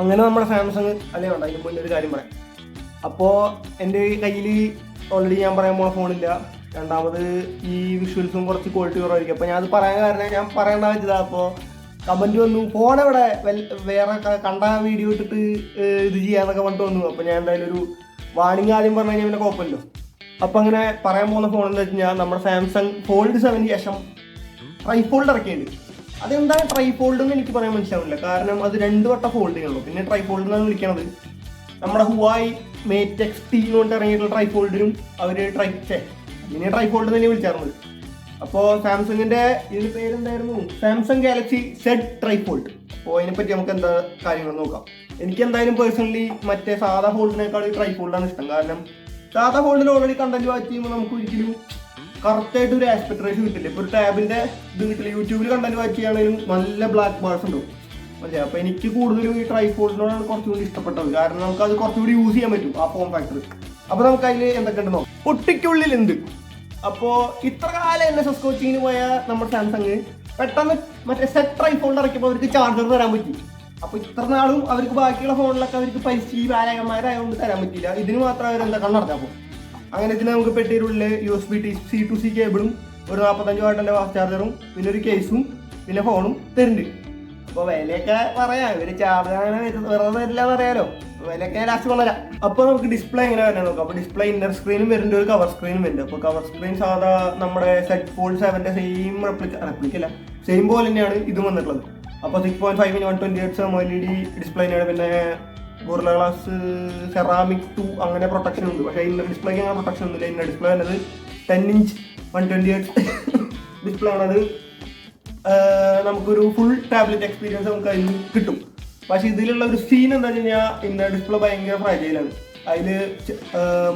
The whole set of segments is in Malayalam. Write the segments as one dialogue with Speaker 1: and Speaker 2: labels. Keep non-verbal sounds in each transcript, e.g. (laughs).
Speaker 1: അങ്ങനെ നമ്മുടെ സാംസങ് അല്ലേ വേണ്ട അതിന് മുന്നേ ഒരു കാര്യം പറയാം. അപ്പോൾ എന്റെ കയ്യിൽ ഓൾറെഡി ഞാൻ പറയാൻ പോണ ഫോണില്ല രണ്ടാമത് ഈ വിഷ്വൽസും കുറച്ച് ക്വാളിറ്റി കുറവായിരിക്കും. അപ്പോൾ ഞാൻ അത് പറയാൻ കാരണം ഞാൻ പറയേണ്ട വെച്ചതാ അപ്പോൾ കമന്റ് വന്നു ഫോൺ എവിടെ? വേറെ കണ്ട വീഡിയോ ഇട്ടിട്ട് ഇത് ചെയ്യാന്നൊക്കെ പറഞ്ഞിട്ട് വന്നു. അപ്പോൾ ഞാൻ എന്തായാലും ഒരു വാണിംഗ് ആദ്യം പറഞ്ഞു കഴിഞ്ഞാൽ പിന്നെ കുഴപ്പമില്ലല്ലോ. അപ്പോൾ അങ്ങനെ പറയാൻ പോകുന്ന ഫോൺ എന്താ വെച്ച് കഴിഞ്ഞാൽ നമ്മുടെ സാംസങ് ഫോൾഡ് സെവൻ ശേഷം ട്രൈഫോൾഡ് ഇറക്കിയിട്ടുണ്ട്. അതെന്താണ് ട്രൈഫോൾഡ് എന്ന് എനിക്ക് പറയാൻ മനസ്സിലാവില്ല കാരണം അത് രണ്ട് വട്ടം ഫോൾഡിങ് ഉള്ളൂ പിന്നെ ട്രൈഫോൾഡ് എന്നാണ് വിളിക്കണത്. നമ്മുടെ ഹുവായി മേറ്റ് എക്സ് ടി കൊണ്ട് ഇറങ്ങിയിട്ടുള്ള ട്രൈഫോൾഡിനും അവർ ട്രൈ ഇതിനെ ട്രൈഫോൾഡ് തന്നെ വിളിച്ചായിരുന്നത് അപ്പോൾ സാംസങ്ങിന്റെ ഇതിന് പേരെന്തായിരുന്നു? സാംസങ് ഗാലക്സി സെഡ് ട്രൈഫോൾഡ് അപ്പോൾ അതിനെപ്പറ്റി നമുക്ക് എന്താ കാര്യങ്ങൾ നോക്കാം. എനിക്ക് എന്തായാലും പേഴ്സണലി മറ്റേ സാധാ ഫോൾഡിനേക്കാൾ ട്രൈഫോൾഡാണ് ഇഷ്ടം. കാരണം സാധാ ഫോൾഡിൽ ഓൾറെഡി കണ്ടന്റ് വാച്ച് ചെയ്യുമ്പോൾ നമുക്ക് ഒരിക്കലും കറക്റ്റ് ആയിട്ട് ഒരു ആസ്പെക്ട്രേഷൻ കിട്ടില്ല. ഇപ്പൊ ഒരു ടാബിന്റെ ഇത് കിട്ടില്ല. യൂട്യൂബിൽ കണ്ടന്റ് വാച്ച് ചെയ്യുകയാണെങ്കിലും നല്ല ബ്ലാക്ക് ബാർസ് ഉണ്ടാവും. മനസ്സിലായി അപ്പൊ എനിക്ക് കൂടുതലും ഈ ട്രൈഫോൾഡിനോടാണ് കുറച്ചുകൂടി ഇഷ്ടപ്പെട്ടത്. കാരണം നമുക്ക് അത് കുറച്ചുകൂടി യൂസ് ചെയ്യാൻ പറ്റും ആ ഫോം ഫാക്ടർ അപ്പൊ നമുക്ക് അതിൽ എന്തൊക്കെ ഉണ്ട് നോക്കാം. ഒട്ടിക്കുള്ളിൽ എന്ത് അപ്പോ ഇത്ര കാലം എൻ എസ് എസ് കോച്ചിങ്ങിന് പോയ നമ്മുടെ സാംസങ് പെട്ടെന്ന് മറ്റേ സെറ്റ് ട്രൈഫോൾഡ് ഇറക്കിയപ്പോൾ അവർക്ക് ചാർജർ തരാൻ പറ്റി. അപ്പൊ ഇത്ര നാളും അവർക്ക് ബാക്കിയുള്ള ഫോണിലൊക്കെ അവർക്ക് പരിസ്ഥിതി ബാലകന്മാരായതുകൊണ്ട് തരാൻ പറ്റില്ല ഇതിന് മാത്രം അവരെന്താ കണ്ണടച്ചാ അപ്പോൾ അങ്ങനെ ഇതിന് നമുക്ക് പെട്ടിയിലുള്ള U S B T C to C കേബിളും ഒരു നാൽപ്പത്തഞ്ച് വാട്ടിന്റെ ഫാസ്റ്റ് ചാർജറും പിന്നെ ഒരു കേസും പിന്നെ ഫോണും തരുന്നുണ്ട്. അപ്പോൾ വിലയൊക്കെ പറയാം. ഇവർ ചാർജ് അങ്ങനെ വെറുതെ തരില്ല പറയാലോ. വിലയൊക്കെ ലാസ്റ്റ് കൊണ്ടുവരാം അപ്പോൾ നമുക്ക് ഡിസ്പ്ലേ എങ്ങനെ വരാൻ നോക്കാം. അപ്പോൾ ഡിസ്പ്ലേ ഇന്നർ സ്ക്രീനും വരുന്നുണ്ട് ഒരു കവർ സ്ക്രീനും വരുന്നുണ്ട്. അപ്പോൾ കവർ സ്ക്രീൻ സാധാ നമ്മുടെ സെറ്റ് ഫോൾ സെവന്റെ സെയിം റെപ്ലിക്ക റെപ്ലിക്കല്ല സെയിം പോലെ തന്നെയാണ് ഇതും വന്നിട്ടുള്ളത്. അപ്പോൾ six point five one twenty eights L E D പിന്നെ ഗോറില ഗ്ലാസ് സെറാമിക് ടു അങ്ങനെ പ്രൊട്ടക്ഷൻ ഉണ്ട്. പക്ഷേ ഇന്നർ ഡിസ്പ്ലേക്ക് അങ്ങനെ പ്രൊട്ടക്ഷൻ ഒന്നുമില്ല. ഇന്നർ ഡിസ്പ്ലേ വരുന്നത് ten inch one twenty eight display ആണത് (coughs) നമുക്കൊരു ഫുൾ ടാബ്ലറ്റ് എക്സ്പീരിയൻസ് നമുക്ക് അതിൽ കിട്ടും. പക്ഷെ ഇതിലുള്ള ഒരു സീൻ എന്താ വെച്ച് കഴിഞ്ഞാൽ ഇന്നർ ഡിസ്പ്ലേ ഭയങ്കര ഫ്രൈജയിലാണ് അതിൽ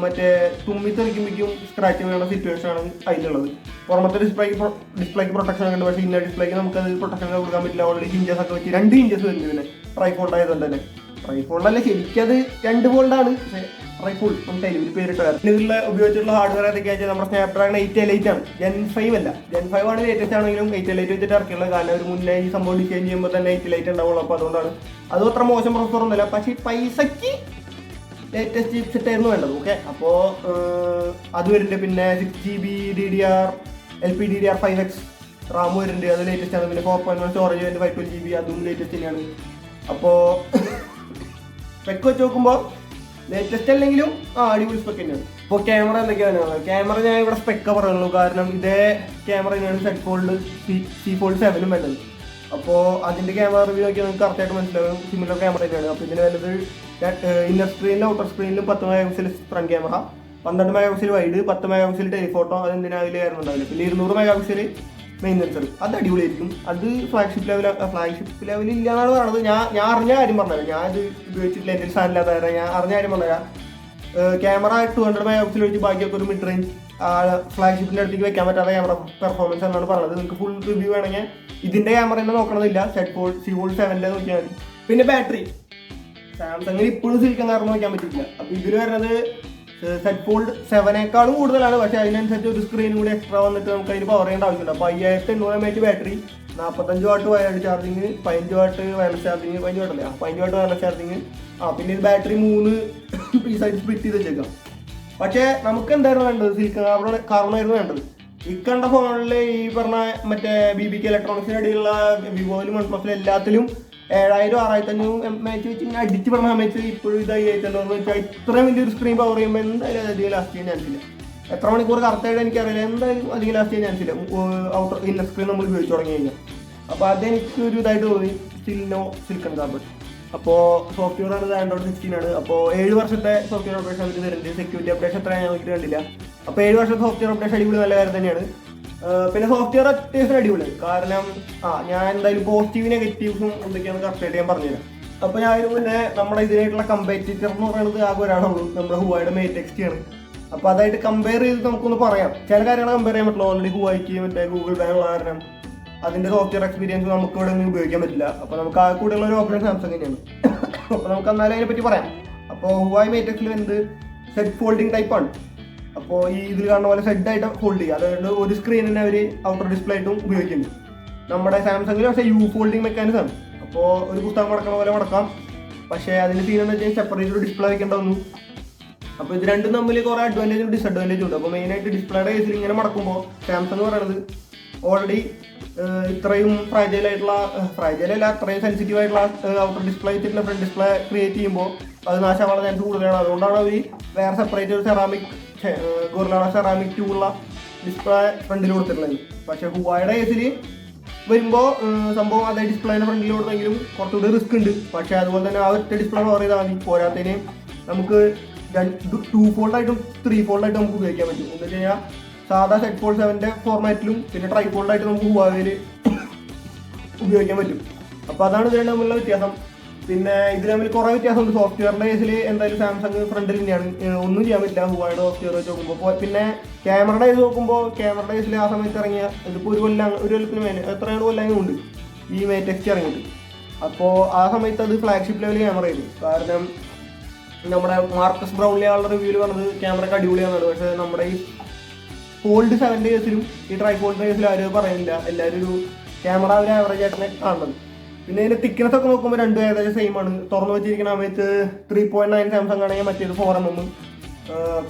Speaker 1: മറ്റേ തുമ്മി തെറിക്കുമ്പോഴേക്കും സ്ക്രാച്ച് വീണ സിറ്റുവേഷൻ ആണ് അതിലുള്ളത്. പുറമത്തെ ഡിസ്പ്ലേക്ക് ഡിസ്പ്ലേക്ക് പ്രൊട്ടക്ഷൻ ഒക്കെ ഉണ്ട്. പക്ഷേ ഇന്നർ ഡിസ്പ്ലേക്ക് നമുക്ക് അത് പ്രൊട്ടക്ഷൻ കൊടുക്കാൻ പറ്റില്ല. ഓൾറെഡി ഇഞ്ചസ് ഒക്കെ വെച്ച് രണ്ട് ഇഞ്ചസ് വരുന്നുണ്ട് പിന്നെ ട്രൈഫോൾഡ് ആയതുകൊണ്ട് തന്നെ. ട്രൈഫോൾഡല്ല ശരിക്കത് രണ്ട് ഫോൾഡാണ് പക്ഷേ ട്രൈഫോൾ നമുക്ക് പേരിട്ട് വരാം ഇതിലുള്ള ഉപയോഗിച്ചിട്ടുള്ള ഹാർഡ്വെയർ ഏതൊക്കെയാണെന്ന് വെച്ചാൽ നമ്മുടെ സ്നാപ്ഡ്രാഗൺ എയ്റ്റ് എൽ എയ്റ്റ് ആണ്. ജെൻ ഫൈവ് അല്ല. ജെൻ ഫൈവ് ആണ് ലേറ്റസ്റ്റ് ആണെങ്കിലും എയ്റ്റ് എൽ എയ്റ്റ് വെച്ചിട്ട് ഇറക്കിയുള്ളത്. കാരണം ഒരു മുന്നേ ഈ സംഭവം ഡിസൈൻ ചെയ്യുമ്പോൾ തന്നെ എയ്റ്റ് ലൈറ്റ് ഉണ്ടാവുള്ളൂ. അപ്പോൾ അതുകൊണ്ടാണ്. അതും അത്ര മോശം പ്രൊസസർ ഒന്നുമില്ല. പക്ഷേ ഈ പൈസക്ക് ലേറ്റസ്റ്റ് ചിപ്പ് സെറ്റ് ആയിരുന്നു വേണ്ടത്. ഓക്കെ അപ്പോൾ അത് വരുന്നുണ്ട്. പിന്നെ six G B D D R L P D D R five X RAM വരുന്നുണ്ട്. അത് ലേറ്റസ്റ്റ് ആണ്. പിന്നെ ഫോർ പോയിന്റ് വൺ സ്റ്റോറേജ് വരുന്നത് ഫൈവ് ട്വൽവ് ജി ബി അതും ലേറ്റസ്റ്റ് തന്നെയാണ്. അപ്പോൾ സ്പെക്ക് വെച്ച് നോക്കുമ്പോൾ ലേറ്റസ്റ്റ് അല്ലെങ്കിലും ആ അടിപൊളി സ്പെക്ക് തന്നെയാണ്. ഇപ്പോൾ ക്യാമറ എന്തൊക്കെയാണ്? ക്യാമറ ഞാൻ ഇവിടെ സ്പെക്ക പറയുള്ളൂ. കാരണം ഇതേ ക്യാമറ തന്നെയാണ് സെറ്റ് ഫോൾഡ് സി ഫോൾഡ് സെവനും വരുന്നത് അപ്പോൾ അതിന്റെ ക്യാമറ റിവ്യൂ നോക്കിയാൽ നിങ്ങൾക്ക് കറക്റ്റായിട്ട് മനസ്സിലാവും. സിമിലർ ക്യാമറ തന്നെയാണ്. അപ്പോൾ ഇതിന് വരുന്നത് ഇന്നർ സ്ക്രീനിലും ഔട്ടർ സ്ക്രീനിലും പത്ത് മെഗാ പിക്സൽ ഫ്രണ്ട് ക്യാമറ പന്ത്രണ്ട് മെഗാ പിക്സൽ വൈഡ് പത്ത് മെഗാ പിക്സൽ ടെലിഫോട്ടോ അതെന്തിനാ അതിൽ ഉണ്ടാവില്ല പിന്നെ ഇരുന്നൂറ് മെഗാ പിക്സൽ മെയിൻ സെൻസർ അത് അടിപൊളിയായിരിക്കും. അത് ഫ്ലാഗ്ഷിപ്പ് ലെവൽ ഫ്ലാഗ്ഷിപ്പ് ലെവലിൽ ഇല്ലാന്നാണ് പറയുന്നത് ഞാൻ ഞാൻ അറിഞ്ഞ കാര്യം പറഞ്ഞത്. ഞാൻ ഇത് ഉപയോഗിച്ചിട്ടില്ല. എന്റെ സാധനമില്ലാത്ത കാരണം ഞാൻ അറിഞ്ഞ കാര്യം പറഞ്ഞുതരാം camera two hundred mega pixel വെച്ച് ബാക്കിയൊക്കെ ഒരു മിഡ് റേഞ്ച് ആ ഫ്ലാഗ്ഷിപ്പിന്റെ അടുത്തേക്ക് വെക്കാൻ പറ്റാത്ത ക്യാമറ പെർഫോമൻസ് എന്നാണ് പറഞ്ഞത്. നിങ്ങൾക്ക് ഫുൾ റിവ്യൂ വേണമെങ്കിൽ ഇതിന്റെ ക്യാമറ തന്നെ നോക്കണമെന്നില്ല സെറ്റ് ഫോൾ സി ഫോൾ സെവനിലെ നോക്കിയാൽ മതി. പിന്നെ ബാറ്ററി സാംസങ്ങിന് ഇപ്പോഴും സിലിക്കൺ കാരണം നോക്കാൻ പറ്റില്ല അപ്പോൾ ഇതിൽ വരുന്നത് സെറ്റ് ഫോൾഡ് സെവനേക്കാളും കൂടുതലാണ്. പക്ഷേ അതിനനുസരിച്ച് ഒരു സ്ക്രീനും കൂടി എക്സ്ട്രാ വന്നിട്ട് നമുക്ക് അതിന് പവർ ചെയ്യേണ്ട ആവശ്യമില്ല. അപ്പോൾ അയ്യായിരത്തി എണ്ണൂറ് എം എച്ച് ബാറ്ററി നാൽപ്പത്തഞ്ച് വാട്ട് വയർഡ് ചാർജിങ് പതിനഞ്ച് വാട്ട് വയർലെസ് ചാർജിങ് പതിനഞ്ച് വാട്ടല്ലേ ആ പതിനഞ്ച് വാട്ട് വയർലെസ് ചാർജിങ് ആ പിന്നെ ഇത് ബാറ്ററി മൂന്ന് (coughs) പീസായിട്ട് സ്പ്ലിറ്റ് ചെയ്ത് വെച്ചേക്കാം. പക്ഷേ നമുക്ക് എന്തായിരുന്നു വേണ്ടത്? സിൽക്ക് കാർബൺ കാർബണായിരുന്നു വേണ്ടത്. വേണ്ടത് കണ്ട ഫോണിൽ ഈ പറഞ്ഞ മറ്റേ ബി ബി കെ ഇലക്ട്രോണിക്സിന് അടിയിലുള്ള വിവോയിലും വൺ പ്ലസിലും എല്ലാത്തിലും ഏഴായിരം ആറായിരത്തി അഞ്ഞൂറ് എം എച്ച് വെച്ച് ഇങ്ങനെ അടിച്ച് പറഞ്ഞ സമയത്ത് ഇപ്പോഴും ഇത് ആയിട്ടുണ്ടോ. എന്ന് വെച്ചാൽ ഇത്രയും വലിയൊരു സ്ക്രീൻ പവർ ചെയ്യുമ്പോൾ എന്തായാലും അധികം ലാസ്റ്റ് ചെയ്യാൻ ചാൻസില്ല എത്ര മണിക്കൂർ കറക്റ്റായിട്ട് എനിക്കറിയില്ല. എന്തായാലും അധികം ലാസ്റ്റ് ചെയ്യാൻ ചാൻസില്ല ഔട്ടർ ഇന്നർ സ്ക്രീൻ നമ്മൾ ഉപയോഗിച്ച് തുടങ്ങി കഴിഞ്ഞാൽ അപ്പോൾ അതെനിക്ക് ഒരു ഇതായിട്ട് തോന്നി. സ്റ്റിൽ നോ സിലിക്കൺ കാർബൺ അപ്പോൾ സോഫ്റ്റ്വെയർ ആണ് ആൻഡ്രോയിഡ് സിക്സ്റ്റീൻ ആണ്. അപ്പോൾ ഏഴ് വർഷത്തെ സോഫ്റ്റ്വെയർ അപ്ഡേഷൻ അവർ തരുന്നുണ്ട്. സെക്യൂരിറ്റി അപ്ഡേഷൻ എത്ര ഞാൻ നോക്കിയിട്ട് കണ്ടില്ല. അപ്പോൾ ഏഴ് വർഷത്തെ സോഫ്റ്റ്വെയർ അപ്ഡേഷൻ അടിപൊളി നല്ല കാര്യം തന്നെയാണ്. പിന്നെ സോഫ്റ്റ്വെയർ അത്യാവശ്യം അടിപൊളി കാരണം ആ ഞാൻ എന്തായാലും പോസിറ്റീവ് നെഗറ്റീവ്സും എന്തൊക്കെയാണ് കറക്റ്റായിട്ട് ഞാൻ പറഞ്ഞുതരാം. അപ്പോൾ ഞാൻ അതിന് മുന്നേ നമ്മുടെ ഇതിനായിട്ടുള്ള കമ്പാറ്റീറ്റർ എന്ന് പറയുന്നത് ആകെ ഒരാളുള്ളൂ നമ്മുടെ ഹുവായുടെ മേറ്റ് എക്സ്റ്റി ആണ്. അപ്പോൾ അതായിട്ട് കമ്പയർ ചെയ്ത് നമുക്കൊന്ന് പറയാം. ചില കാര്യങ്ങൾ കമ്പയർ ചെയ്യാൻ പറ്റില്ല. ഓൾറെഡി ഹുവായിക്ക് മറ്റേ ഗൂഗിൾ ബാങ്ക് കാരണം അതിന്റെ സോഫ്റ്റ്വെയർ എക്സ്പീരിയൻസ് നമുക്ക് ഇവിടെ ഒന്നും ഉപയോഗിക്കാൻ പറ്റില്ല. അപ്പോൾ നമുക്ക് ആ കൂടെയുള്ള ഒരു ഓപ്ഷൻ സാംസങ് തന്നെയാണ്. അപ്പോൾ നമുക്ക് എന്നാലും അതിനെ പറ്റി പറയാം. അപ്പോൾ ഹുവായ് മേറ്റക്സിൽ എന്ത്? സെറ്റ് ഫോൾഡിംഗ് ടൈപ്പാണ് അപ്പോൾ ഈ ഇതിൽ കാണുന്ന പോലെ സെഡ് ആയിട്ട് ഹോൾഡ് ചെയ്യുക. അതായത് ഒരു സ്ക്രീൻ തന്നെ അവർ ഔട്ടർ ഡിസ്പ്ലേ ആയിട്ടും ഉപയോഗിക്കുന്നുണ്ട് നമ്മുടെ സാംസങ്ങിൽ പക്ഷേ യു ഫോൾഡിംഗ് മെക്കാനിസം ആണ്. അപ്പോൾ ഒരു പുസ്തകം മുടക്കണ പോലെ മടക്കാം. പക്ഷേ അതിന് സീൻ എന്ന് വെച്ചാൽ സെപ്പറേറ്റ് ഒരു ഡിസ്പ്ലേ വെക്കേണ്ട വന്നു. അപ്പോൾ ഇത് രണ്ടും തമ്മിൽ കുറേ അഡ്വാന്റേജും ഡിസഡ്വാന്റേജും ഉണ്ട്. അപ്പോൾ മെയിനായിട്ട് ഡിസ്പ്ലേയുടെ കേസിൽ ഇങ്ങനെ മടക്കുമ്പോൾ സാംസങ് പറയുന്നത് ഓൾറെഡി ഇത്രയും ഫ്രൈജൈൽ അല്ല അത്രയും സെൻസിറ്റീവ് ആയിട്ടുള്ള ഔട്ടർ ഡിസ്പ്ലേ വെച്ചിട്ടുള്ള ഫ്രണ്ട് ഡിസ്പ്ലേ ക്രിയേറ്റ് ചെയ്യുമ്പോൾ അത് നാശമാണ് ചാൻസ് കൂടുതലാണ്. അതുകൊണ്ടാണ് അവർ വേറെ സെപ്പറേറ്റ് ഒരു സെറാമിക് ഗോറിലാണ് സെറാമിക് ട്യൂബുള്ള ഡിസ്പ്ലേ ഫ്രണ്ടിൽ കൊടുത്തിട്ടുള്ളത്. പക്ഷേ ഹുവായുടെ കേസിൽ വരുമ്പോൾ സംഭവം അതേ ഡിസ്പ്ലേ ഫ്രണ്ടിൽ കൊടുത്തെങ്കിലും കുറച്ചുകൂടി റിസ്ക് ഉണ്ട്. പക്ഷേ അതുപോലെ തന്നെ ആ ഒറ്റ ഡിസ്പ്ലേ കവർ ചെയ്താൽ മതി. പോരാത്തതിന് നമുക്ക് ടു ഫോൾഡായിട്ടും ത്രീ ഫോൾഡായിട്ടും നമുക്ക് ഉപയോഗിക്കാൻ പറ്റും. എന്ന് വെച്ച് കഴിഞ്ഞാൽ സാധാ സെറ്റ് ഫോൾ സെവന്റെ ഫോർമാറ്റിലും പിന്നെ ട്രൈ ഫോൾഡായിട്ട് നമുക്ക് ഹുവായിൽ ഉപയോഗിക്കാൻ പറ്റും. അപ്പോൾ അതാണ് ഇതിന് തമ്മിലുള്ള വ്യത്യാസം. പിന്നെ ഇതിൽ തമ്മിൽ കുറേ വ്യത്യാസമുണ്ട്. സോഫ്റ്റ്വെയറിന്റെ കേസിൽ എന്തായാലും സാംസങ് ഫ്രണ്ടിൽ തന്നെയാണ് ഒന്നും ചെയ്യാൻ പറ്റില്ല. ഹുവായുടെ സോഫ്റ്റ്വെയർ വെച്ച് നോക്കുമ്പോൾ പിന്നെ ക്യാമറയുടെ കേസ് നോക്കുമ്പോൾ ക്യാമറയുടെ കേസിൽ ആ സമയത്ത് ഇറങ്ങിയ ഇതിപ്പോൾ ഒരു കൊല്ലം ഒരു കൊല്ലത്തിന് മേലെ എത്രയാണ് കൊല്ലം ഉണ്ട്? ഈ മേറ്റെക്സ്റ്റ് ഇറങ്ങിയിട്ട്. അപ്പോൾ ആ സമയത്ത് അത് ഫ്ലാഗ്ഷിപ്പ് ലെവൽ ക്യാമറ ആയിരുന്നു. കാരണം നമ്മുടെ മാർക്കസ് ബ്രൗൺലി ആളുടെ റിവ്യൂവിൽ പറഞ്ഞത് ക്യാമറയ്ക്ക് അടിപൊളിയാണെന്നാണ്. പക്ഷേ നമ്മുടെ ഈ ഫോൾഡ് സെവന്റെ കേസിലും ഈ ട്രൈ ഫോൾഡിന്റെ കേസിലും ആരും പറയുന്നില്ല. എല്ലാവരും ഒരു ക്യാമറ ഒരു ആവറേജ് ആയിട്ടാണ് കാണുന്നത്. പിന്നെ ഇതിന്റെ തിക്നെസ് ഒക്കെ നോക്കുമ്പോൾ രണ്ടും ഏകദേശം സെയിം ആണ്. തുറന്നു വെച്ചിരിക്കുന്ന സമയത്ത് ത്രീ പോയിന്റ് നയൻ സാംസങ് ആണെങ്കിൽ മറ്റേത് ഫോർ എം എം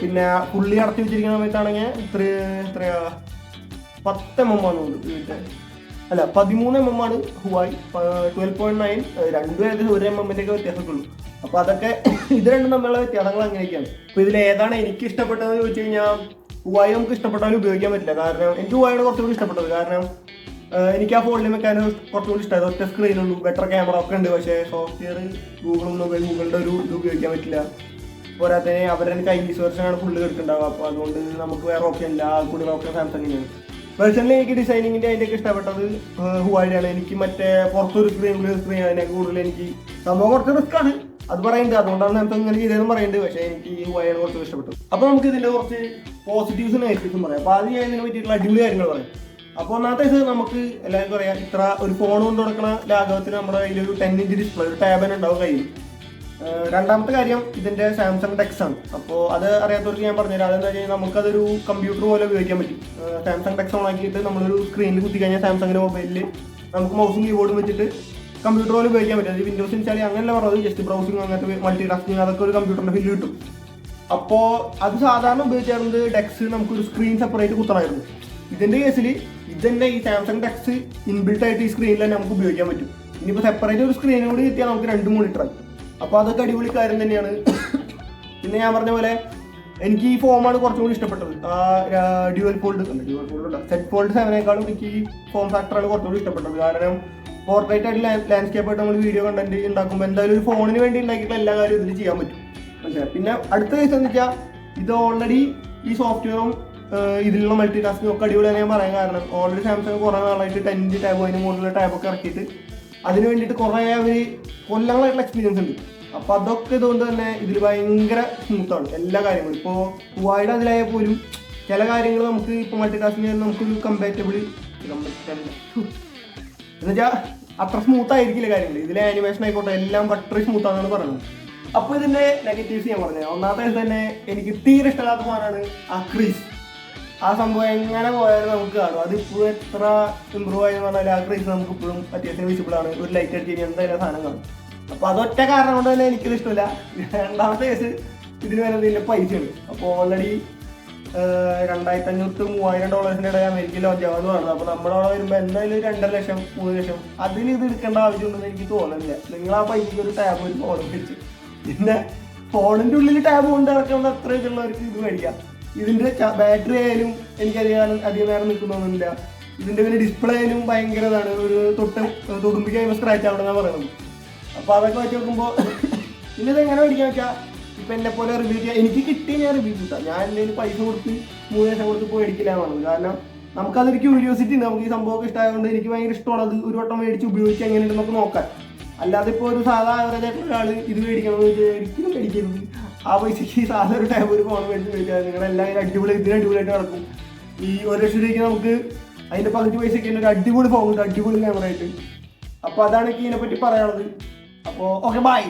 Speaker 1: പിന്നെ പുള്ളി അടച്ചു വെച്ചിരിക്കുന്ന സമയത്താണെങ്കിൽ ത്രീ എത്രയാ പത്ത് എം എം ആണ് ഇതിന്റെ അല്ല പതിമൂന്ന് എം എം ആണ് ഹുവായി ട്വൽവ് പോയിന്റ് നയൻ രണ്ടും ഏകദേശം ഒരു എം എമ്മിന്റെ ഒക്കെ വ്യത്യാസമൊക്കെ ഉള്ളൂ അപ്പൊ അതൊക്കെ (coughs) ഇത് രണ്ടും തമ്മിലുള്ള വ്യത്യാസങ്ങൾ അങ്ങനെയൊക്കെയാണ്. അപ്പൊ ഇതിൽ ഏതാണ് എനിക്ക് ഇഷ്ടപ്പെട്ടതെന്ന് ചോദിച്ചു കഴിഞ്ഞാൽ ഹുവായി നമുക്ക് ഇഷ്ടപ്പെട്ടാലും ഉപയോഗിക്കാൻ പറ്റില്ല. കാരണം എനിക്ക് ഹുവായാണ് കുറച്ചുകൂടി ഇഷ്ടപ്പെട്ടത്. കാരണം എനിക്ക് ആ ഫോണിൽ വെക്കാൻ കുറച്ചുകൂടി ഇഷ്ടമായത് ഒറ്റ സ്ക്രീനുള്ളൂ ബെറ്റർ ക്യാമറ ഒക്കെ ഉണ്ട്. പക്ഷേ സോഫ്റ്റ്വെയർ ഗൂഗിളൊന്നും ഗൂഗിളിന്റെ ഒരു ഇത് ഉപയോഗിക്കാൻ പറ്റില്ല. പോരാത്തതിന് അവരുടെ ചൈനീസ് വെർഷനാണ് ഫുള്ള് കിടക്കുന്നുണ്ടാവുക അപ്പോൾ അതുകൊണ്ട് നമുക്ക് വേറെ ഓപ്ഷൻ ഇല്ല. ആ കൂടുതൽ ഓപ്ഷൻ സാംസങ്ങിനാണ് പേഴ്സണലി എനിക്ക് ഡിസൈനിങ്ങിന്റെ അതിന്റെയൊക്കെ ഇഷ്ടപ്പെട്ടത് ഹുവായിയാണ് എനിക്ക് മറ്റേ പുറത്തൊരു സ്ക്രീൻ സ്ക്രീൻ അതിനൊക്കെ കൂടുതൽ എനിക്ക് സംഭവം കുറച്ച് റിസ്ക് ആണ്. അത് പറയുന്നുണ്ട്. അതുകൊണ്ടാണ് സാംസങ് ഇങ്ങനെ ചെയ്തതെന്ന് പറയുന്നുണ്ട്. പക്ഷേ എനിക്ക് ഈ ഹുവായാണ് കുറച്ച് ഇഷ്ടപ്പെട്ടു. അപ്പോൾ നമുക്ക് ഇതിന്റെ കുറച്ച് പോസിറ്റീവ്സും നെഗറ്റീവ്സും പറയാം. അപ്പോൾ ആദ്യം ഞാൻ ഇതിനെ പറ്റിയിട്ടുള്ള അടിപൊളി കാര്യങ്ങൾ പറയാം. അപ്പോൾ ഒന്നാമത്തെ ഇത് നമുക്ക് എല്ലാവർക്കും പറയാം ഇത്ര ഒരു ഫോൺ കൊണ്ട് കൊടുക്കണ ലാഘവത്തിന് നമ്മുടെ കയ്യിൽ ഒരു ടെൻ ഇഞ്ച് ഡിസ്പ്ലേ ഒരു ടാബൻ ഉണ്ടാവും കയ്യിൽ. രണ്ടാമത്തെ കാര്യം ഇതിന്റെ സാംസങ് ടെക്സ് ആണ്. അപ്പോൾ അത് അറിയാത്തവർക്ക് ഞാൻ പറഞ്ഞുതരാം. അതെന്താ കഴിഞ്ഞാൽ നമുക്കതൊരു കമ്പ്യൂട്ടർ പോലെ ഉപയോഗിക്കാൻ പറ്റും. സാംസങ് ടെക്സ് ഓൺ ആക്കിയിട്ട് നമ്മളൊരു സ്ക്രീനിൽ കുത്തി കഴിഞ്ഞാൽ സാംസങ്ങിന്റെ മൊബൈലിൽ നമുക്ക് മൗസും കീബോർഡും വെച്ചിട്ട് കമ്പ്യൂട്ടർ പോലെ ഉപയോഗിക്കാൻ പറ്റും. അത് വിൻഡോസ് ഇൻസ്റ്റാൾ അങ്ങനെയല്ല പറഞ്ഞത് ജസ്റ്റ് ബ്രൗസിങ് അങ്ങനത്തെ മൾട്ടി ടാസ്കിങ് അതൊക്കെ ഒരു കമ്പ്യൂട്ടറിന്റെ ഫില്ല് കിട്ടും. അപ്പോൾ അത് സാധാരണ ഉപയോഗിച്ചായിരുന്നത് ഡെക്സ് നമുക്കൊരു സ്ക്രീൻ സെപ്പറേറ്റ് കുത്തണമായിരുന്നു. ഇതിന്റെ കേസിൽ ഇതന്നെ ഈ സാംസങ് ടെക്സ് ഇൻബിൽട്ട് ആയിട്ട് ഈ സ്ക്രീനിൽ തന്നെ നമുക്ക് ഉപയോഗിക്കാൻ പറ്റും. ഇനിയിപ്പോൾ സെപ്പറേറ്റ് ഒരു സ്ക്രീനും കൂടി കിട്ടിയാൽ നമുക്ക് രണ്ട് മോണിറ്ററായി അപ്പോൾ അതൊക്കെ അടിപൊളി കാര്യം തന്നെയാണ്. പിന്നെ ഞാൻ പറഞ്ഞ പോലെ എനിക്ക് ഈ ഫോമാണ് കുറച്ചും കൂടി ഇഷ്ടപ്പെട്ടത്. ഡ്യുവൽ ഫോൾഡ് ഡ്യുവൽ ഫോൾഡ് അല്ല സെറ്റ് ഫോൾഡ് സെവനേക്കാളും എനിക്ക് ഈ ഫോം ഫാക്ടറാണ് കുറച്ചും കൂടി ഇഷ്ടപ്പെട്ടത്. കാരണം പോർട്രേറ്റ് ആയിട്ട് ലാൻഡ്സ്കേപ്പ് ആയിട്ട് നമ്മൾ വീഡിയോ കണ്ടന്റ് ഉണ്ടാക്കുമ്പോൾ എന്തായാലും ഒരു ഫോണിന് വേണ്ടി ഉണ്ടാക്കിയിട്ടുള്ള എല്ലാ കാര്യവും ഇതിൽ ചെയ്യാൻ പറ്റും. പക്ഷേ പിന്നെ അടുത്ത കേസ് എന്ന് വെച്ചാൽ ഇത് ഓൾറെഡി ഈ സോഫ്റ്റ്വെയറും ഇതിലുള്ള മൾട്ടി ടാസ്കിംഗ് ഒക്കെ അടിപൊളിയാണ് ഞാൻ പറയാൻ കാരണം. ഓൾറെഡി സാംസങ് കുറേ നാളായിട്ട് ടെന്റ് ടാബ് അതിന് മുകളിലുള്ള ടാബൊക്കെ ഇറക്കിയിട്ട് അതിന് വേണ്ടിയിട്ട് കുറേ അവർ കൊല്ലങ്ങളായിട്ടുള്ള എക്സ്പീരിയൻസ് ഉണ്ട്. അപ്പൊ അതൊക്കെ ഇതുകൊണ്ട് തന്നെ ഇതിൽ ഭയങ്കര സ്മൂത്താണ് എല്ലാ കാര്യങ്ങളും. ഇപ്പോൾ വൈഡ് അതിലായാൽ പോലും ചില കാര്യങ്ങൾ നമുക്ക് ഇപ്പോൾ മൾട്ടി ടാസ്കിംഗ് നമുക്കൊരു കമ്പാറ്റബിൾ എന്നുവെച്ചാൽ അത്ര സ്മൂത്ത് ആയിരിക്കില്ല കാര്യങ്ങൾ ഇതിലെ ആനിമേഷൻ ആയിക്കോട്ടെ എല്ലാം ബട്ടറി സ്മൂത്ത് ആണെന്നാണ് പറയുന്നത്. അപ്പോൾ ഇതിന്റെ നെഗറ്റീവ്സ് ഞാൻ പറഞ്ഞത് ഒന്നാമത്തെ തന്നെ എനിക്ക് തീരെ ഇഷ്ടമില്ലാത്ത സാധനമാണ് ആ ക്രീസ് ആ സംഭവം എങ്ങനെ പോയാലും നമുക്ക് കാണും. അതിപ്പോൾ എത്ര ഇമ്പ്രൂവ് ആയി പറഞ്ഞാൽ ആ ക്രീസ് നമുക്ക് ഇപ്പോഴും അത്യാവശ്യം വിസിബിൾ ആണ്. ഒരു ലൈറ്റ് അടിച്ച് കഴിഞ്ഞാൽ എന്തായാലും സാധനം കാണും. അപ്പൊ അതൊറ്റ കാരണം കൊണ്ട് തന്നെ എനിക്കത് ഇഷ്ടമില്ല. രണ്ടാമത്തെ കേസ് ഇതിന് വരുന്നത് ഇതിന്റെ പൈസയാണ്. അപ്പോൾ ഓൾറെഡി രണ്ടായിരത്തി അഞ്ഞൂറ് മൂവായിരം ഡോളേഴ്സിന്റെ ഇടയിൽ അമേരിക്കയിൽ ലോഞ്ച് ആവാന്ന് പറഞ്ഞത് അപ്പൊ നമ്മുടെ അവിടെ വരുമ്പോൾ എന്തായാലും രണ്ടര ലക്ഷം മൂന്ന് ലക്ഷം അതിന് ഇത് എടുക്കേണ്ട ആവശ്യമുണ്ടെന്ന് എനിക്ക് തോന്നുന്നില്ല. നിങ്ങൾ ആ പൈസക്ക് ഒരു ടാബ് ഒരു ഫോൺ പിന്നെ ഫോണിന്റെ ഉള്ളിൽ ടാബ് കൊണ്ട് നടക്കുന്ന അത്ര ഇതുള്ളവർക്ക് ഇത് മേടിക്കാം. ഇതിന്റെ ബാറ്ററി ആയാലും എനിക്ക് അധികം അധികം നേരം നിൽക്കുന്നൊന്നുമില്ല. ഇതിന്റെ പിന്നെ ഡിസ്പ്ലേ ആയാലും ഭയങ്കര ഇതാണ്. ഒരു തൊട്ട് തുടുമ്പിക്കായി സ്ക്രാച്ച് സ്ക്രാച്ച് ആവണമെന്നാണ് പറയുന്നത് അപ്പൊ അതൊക്കെ വെച്ച് (laughs) ഇനി ഇത് എങ്ങനെ മേടിക്കാൻ വെച്ചാൽ ഇപ്പൊ എന്നെ പോലെ റിവ്യൂ ചെയ്യാം എനിക്ക് കിട്ടിയ ഞാൻ റിവ്യൂ കിട്ടാം ഞാൻ എന്തെങ്കിലും പൈസ കൊടുത്ത് മൂന്ന് ദിവസം കൊടുത്ത് പോയി മേടിക്കില്ല എന്നുള്ളത് കാരണം നമുക്കതൊരു ക്യൂരിയോസിറ്റി ഉണ്ട്. നമുക്ക് ഈ സംഭവമൊക്കെ ഇഷ്ടമായതുകൊണ്ട് എനിക്ക് ഭയങ്കര ഇഷ്ടമാണ് അത് ഒരു വട്ടം മേടിച്ച് ഉപയോഗിച്ച് എങ്ങനെയുണ്ട് നമുക്ക് നോക്കാൻ. അല്ലാതെ ഇപ്പോൾ ഒരു സാധാ ആവറേജ് ആയിട്ടുള്ള ഒരാൾ ഇത് വെച്ചാൽ ഒരിക്കലും മേടിക്കരുത്. ആ പൈസക്ക് ഈ സാധാ ഒരു ടൈം ഒരു ഫോൺ മേടിച്ച് വരിക നിങ്ങളെല്ലാം അടിപൊളി ഇതിന് അടിപൊളിയായിട്ട് നടക്കും. ഈ ഒരു ലക്ഷം രൂപയ്ക്ക് നമുക്ക് അതിന്റെ പകുതി പൈസയ്ക്ക് ഒരു അടിപൊളി ഫോൺ ഉണ്ട് അടിപൊളി ക്യാമറ ആയിട്ട്. അപ്പോൾ അതാണ് എനിക്ക് ഇതിനെപ്പറ്റി പറയാനുള്ളത്. അപ്പോൾ ഓക്കെ ബൈ